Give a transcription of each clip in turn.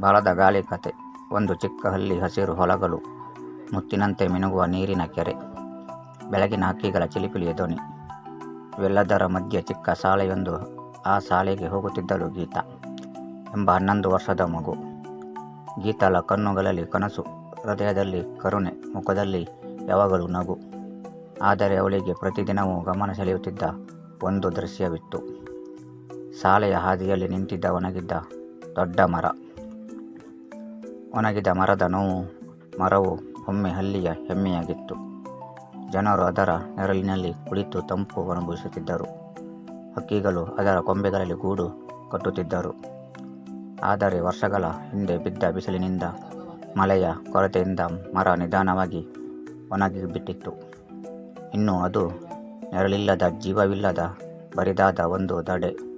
ಬಾಲದ ಗಾಳಿ ಕತೆ. ಒಂದು ಚಿಕ್ಕ ಹಳ್ಳಿ ಹಸಿರು ಹೊಲಗಳು. ಮುತ್ತಿನಂತೆ ಮಿನುಗುವ ನೀರಿನ ಕೆರೆ. ಬೆಳಗಿನ ಹಕ್ಕಿಗಳ ಚಿಲಿಪಿಲಿಯ ಧ್ವನಿ. ಇವೆಲ್ಲದರ ಮಧ್ಯೆ ಚಿಕ್ಕ ಶಾಲೆಯೊಂದು ಆ ಶಾಲೆಗೆ ಹೋಗುತ್ತಿದ್ದಳು ಗೀತಾ ಎಂಬ ಹನ್ನೊಂದು ವರ್ಷದ ಮಗು. ಗೀತಾಳ ಕಣ್ಣುಗಳಲ್ಲಿ ಕನಸು, ಹೃದಯದಲ್ಲಿ ಕರುಣೆ, ಮುಖದಲ್ಲಿ ಯಾವಾಗಲೂ ನಗು. ಆದರೆ ಅವಳಿಗೆ ಪ್ರತಿದಿನವೂ ಗಮನ ಸೆಳೆಯುತ್ತಿದ್ದ ಒಂದು ದೃಶ್ಯವಿತ್ತು. ಶಾಲೆಯ ಹಾದಿಯಲ್ಲಿ ನಿಂತಿದ್ದ ಒಣಗಿದ್ದ ದೊಡ್ಡ ಮರ. ಒಣಗಿದ ಮರದ ನೋವು ಮರವು ಒಮ್ಮೆ ಹಳ್ಳಿಯ ಹೆಮ್ಮೆಯಾಗಿತ್ತು. ಜನರು ಅದರ ನೆರಳಿನಲ್ಲಿ ಕುಳಿತು ತಂಪು ಅನುಭವಿಸುತ್ತಿದ್ದರು. ಹಕ್ಕಿಗಳು ಅದರ ಕೊಂಬೆಗಳಲ್ಲಿ ಗೂಡು ಕಟ್ಟುತ್ತಿದ್ದರು. ಆದರೆ ವರ್ಷಗಳ ಹಿಂದೆ ಬಿದ್ದ ಬಿಸಿಲಿನಿಂದ ಮಳೆಯ ಕೊರತೆಯಿಂದ ಮರ ನಿಧಾನವಾಗಿ ಒಣಗಿಬಿಟ್ಟಿತ್ತು. ಇನ್ನು ಅದು ನೆರಳಿಲ್ಲದ ಜೀವವಿಲ್ಲದ ಬರಿದಾದ ಒಂದು ದಡೆ.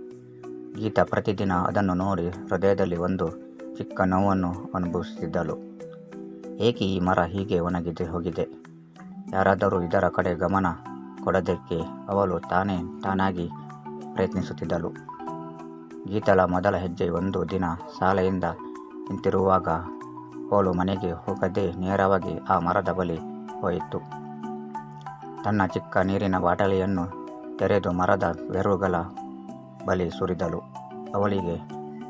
ಗೀತ ಪ್ರತಿದಿನ ಅದನ್ನು ನೋಡಿ ಹೃದಯದಲ್ಲಿ ಒಂದು ಚಿಕ್ಕ ನೋವನ್ನು ಅನುಭವಿಸುತ್ತಿದ್ದಳು. ಏಕೆ ಈ ಮರ ಹೀಗೆ ಒಣಗಿದೆ ಹೋಗಿದೆ? ಯಾರಾದರೂ ಇದರ ಕಡೆ ಗಮನ ಕೊಡೋದಕ್ಕೆ ಅವಳು ತಾನೇ ತಾನಾಗಿ ಪ್ರಯತ್ನಿಸುತ್ತಿದ್ದಳು. ಗೀತಲ ಮೊದಲ ಹೆಜ್ಜೆ ಒಂದು ದಿನ ಶಾಲೆಯಿಂದ ನಿಂತಿರುವಾಗ ಅವಳು ಮನೆಗೆ ಹೋಗದೆ ನೇರವಾಗಿ ಆ ಮರದ ಬಳಿ ಹೋಯಿತು. ತನ್ನ ಚಿಕ್ಕ ನೀರಿನ ಬಾಟಲಿಯನ್ನು ತೆರೆದು ಮರದ ಬೇರುಗಳ ಬಳಿ ಸುರಿದಳು. ಅವಳಿಗೆ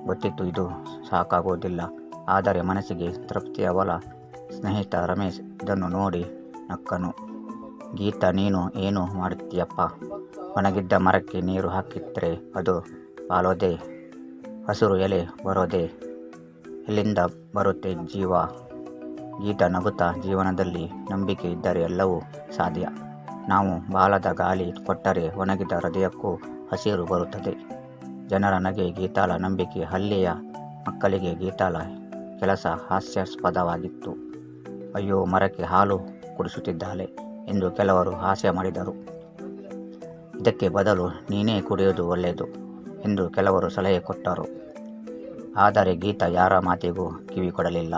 ಗೊತ್ತಿತ್ತು, ಇದು ಸಾಕಾಗೋದಿಲ್ಲ. ಆದರೆ ಮನಸ್ಸಿಗೆ ತೃಪ್ತಿ, ಅವಳ ಸ್ನೇಹಿತ ರಮೇಶ್ ಇದನ್ನು ನೋಡಿ ನಕ್ಕನು. ಗೀತಾ, ನೀನು ಏನು ಮಾಡುತ್ತೀಯಪ್ಪ? ಒಣಗಿದ್ದ ಮರಕ್ಕೆ ನೀರು ಹಾಕಿದ್ರೆ ಅದು ಪಾಲೋದೆ? ಹಸಿರು ಎಲೆ ಬರೋದೆ? ಎಲ್ಲಿಂದ ಬರುತ್ತೆ ಜೀವ? ಗೀತ ನಗುತ್ತಾ, ಜೀವನದಲ್ಲಿ ನಂಬಿಕೆ ಇದ್ದರೆ ಎಲ್ಲವೂ ಸಾಧ್ಯ. ನಾವು ಬಾಲದ ಗಾಳಿ ಕೊಟ್ಟರೆ ಒಣಗಿದ ಹೃದಯಕ್ಕೂ ಹಸಿರು ಬರುತ್ತದೆ. ಜನರ ನಗೆ ಗೀತಾಳ ನಂಬಿಕೆ ಹಳ್ಳಿಯ ಮಕ್ಕಳಿಗೆ ಗೀತಾಳ ಕೆಲಸ ಹಾಸ್ಯಾಸ್ಪದವಾಗಿತ್ತು. ಅಯ್ಯೋ, ಮರಕ್ಕೆ ಹಾಲು ಕುಡಿಸುತ್ತಿದ್ದಾಳೆ ಎಂದು ಕೆಲವರು ಹಾಸ್ಯ ಮಾಡಿದರು. ಇದಕ್ಕೆ ಬದಲು ನೀನೇ ಕುಡಿಯೋದು ಒಳ್ಳೆಯದು ಎಂದು ಕೆಲವರು ಸಲಹೆ ಕೊಟ್ಟರು. ಆದರೆ ಗೀತಾ ಯಾರ ಮಾತಿಗೂ ಕಿವಿ ಕೊಡಲಿಲ್ಲ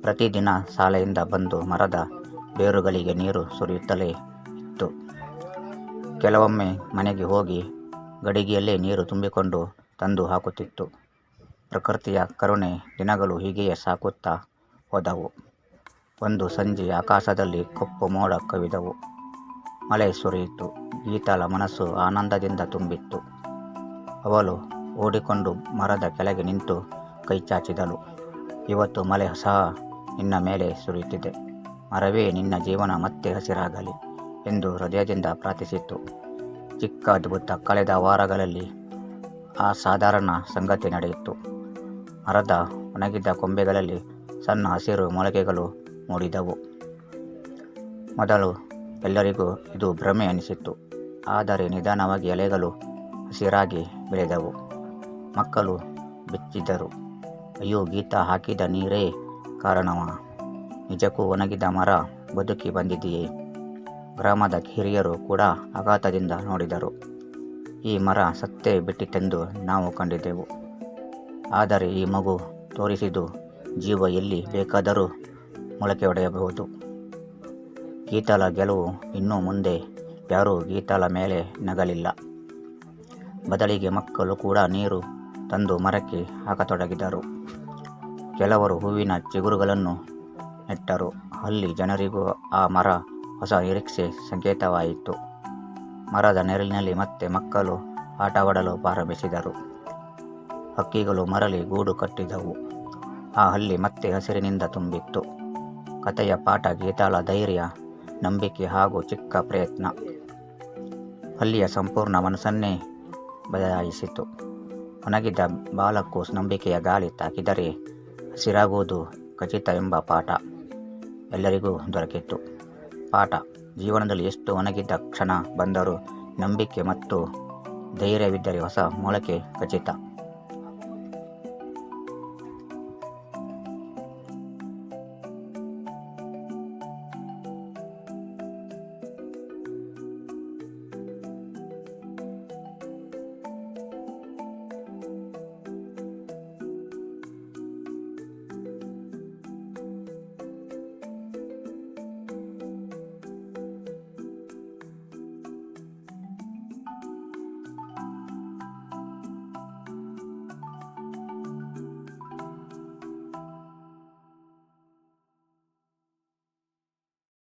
ಪ್ರತಿದಿನ ಶಾಲೆಯಿಂದ ಬಂದು ಮರದ ಬೇರುಗಳಿಗೆ ನೀರು ಸುರಿಯುತ್ತಲೇ ಇತ್ತು. ಕೆಲವೊಮ್ಮೆ ಮನೆಗೆ ಹೋಗಿ ಗಡಿಗೆಯಲ್ಲೇ ನೀರು ತುಂಬಿಕೊಂಡು ತಂದು ಹಾಕುತ್ತಿತ್ತು. ಪ್ರಕೃತಿಯ ಕರುಣೆ ದಿನಗಳು ಹೀಗೆಯೇ ಸಾಕುತ್ತಾ ಹೋದವು. ಒಂದು ಸಂಜೆ ಆಕಾಶದಲ್ಲಿ ಕಪ್ಪು ಮೋಡ ಕವಿದವು. ಮಳೆ ಸುರಿಯಿತು. ಗೀತಾಳ ಮನಸ್ಸು ಆನಂದದಿಂದ ತುಂಬಿತ್ತು. ಅವಳು ಓಡಿಕೊಂಡು ಮರದ ಕೆಳಗೆ ನಿಂತು ಕೈ ಚಾಚಿದಳು. ಇವತ್ತು ಮಳೆ ಸಹ ನಿನ್ನ ಮೇಲೆ ಸುರಿಯುತ್ತಿದೆ. ಮರವೇ ನಿನ್ನ ಜೀವನ ಮತ್ತೆ ಹಸಿರಾಗಲಿ ಎಂದು ಹೃದಯದಿಂದ ಪ್ರಾರ್ಥಿಸಿತ್ತು. ಚಿಕ್ಕ ಅದ್ಭುತ ಕಳೆದ ವಾರಗಳಲ್ಲಿ ಆ ಸಾಧಾರಣ ಸಂಗತಿ ನಡೆಯಿತು. ಮರದ ಒಣಗಿದ್ದ ಕೊಂಬೆಗಳಲ್ಲಿ ಸಣ್ಣ ಹಸಿರು ಮೊಳಕೆಗಳು ಮೂಡಿದವು. ಮೊದಲು ಎಲ್ಲರಿಗೂ ಇದು ಭ್ರಮೆ ಅನಿಸಿತ್ತು. ಆದರೆ ನಿಧಾನವಾಗಿ ಎಲೆಗಳು ಹಸಿರಾಗಿ ಬೆಳೆದವು. ಮಕ್ಕಳು ಬೆಚ್ಚಿದ್ದರು. ಅಯ್ಯೋ, ಗೀತ ಹಾಕಿದ ನೀರೇ ಕಾರಣವ? ನಿಜಕ್ಕೂ ಒಣಗಿದ ಮರ ಬದುಕಿ ಬಂದಿದೆಯೇ? ಗ್ರಾಮದ ಹಿರಿಯರು ಕೂಡ ಆಘಾತದಿಂದ ನೋಡಿದರು. ಈ ಮರ ಸತ್ತೇ ಬಿಟ್ಟಿತೆಂದು ನಾವು ಕಂಡಿದ್ದೆವು. ಆದರೆ ಈ ಮಗು ತೋರಿಸಿದ್ದು ಜೀವ ಎಲ್ಲಿ ಬೇಕಾದರೂ ಮೊಳಕೆ ಒಡೆಯಬಹುದು. ಗೀತಾಲ ಗೆಲುವು ಇನ್ನೂ ಮುಂದೆ ಯಾರೂ ಗೀತಾಲ ಮೇಲೆ ನಗಲಿಲ್ಲ. ಬದಲಿಗೆ ಮಕ್ಕಳು ಕೂಡ ನೀರು ತಂದು ಮರಕ್ಕೆ ಹಾಕತೊಡಗಿದರು. ಕೆಲವರು ಹೂವಿನ ಚಿಗುರುಗಳನ್ನು ನೆಟ್ಟರು. ಅಲ್ಲಿ ಜನರಿಗೂ ಆ ಮರ ಹೊಸ ನಿರೀಕ್ಷೆ ಸಂಕೇತವಾಯಿತು. ಮರದ ನೆರಳಿನಲ್ಲಿ ಮತ್ತೆ ಮಕ್ಕಳು ಆಟವಾಡಲು ಪ್ರಾರಂಭಿಸಿದರು. ಹಕ್ಕಿಗಳು ಮರಳಿ ಗೂಡು ಕಟ್ಟಿದವು. ಆ ಹಲ್ಲಿ ಮತ್ತೆ ಹಸಿರಿನಿಂದ ತುಂಬಿತ್ತು. ಕಥೆಯ ಪಾಠ, ಗೀತಾಳ ಧೈರ್ಯ, ನಂಬಿಕೆ ಹಾಗೂ ಚಿಕ್ಕ ಪ್ರಯತ್ನ. ಹಲ್ಲಿಯ ಸಂಪೂರ್ಣ ಮನಸ್ಸನ್ನೇ ಬದಲಾಯಿಸಿತು. ಒಣಗಿದ ಬಾಲಕ್ಕೂ ನಂಬಿಕೆಯ ಗಾಳಿ ತಾಕಿದರೆ ಹಸಿರಾಗುವುದು ಖಚಿತ ಎಂಬ ಪಾಠ ಎಲ್ಲರಿಗೂ ದೊರಕಿತ್ತು. ಪಾಠ ಜೀವನದಲ್ಲಿ ಎಷ್ಟು ಒಣಗಿದ್ದ ಕ್ಷಣ ಬಂದರೂ ನಂಬಿಕೆ ಮತ್ತು ಧೈರ್ಯವಿದ್ದರೆ ಹೊಸ ಮೊಳಕೆ ಖಚಿತ.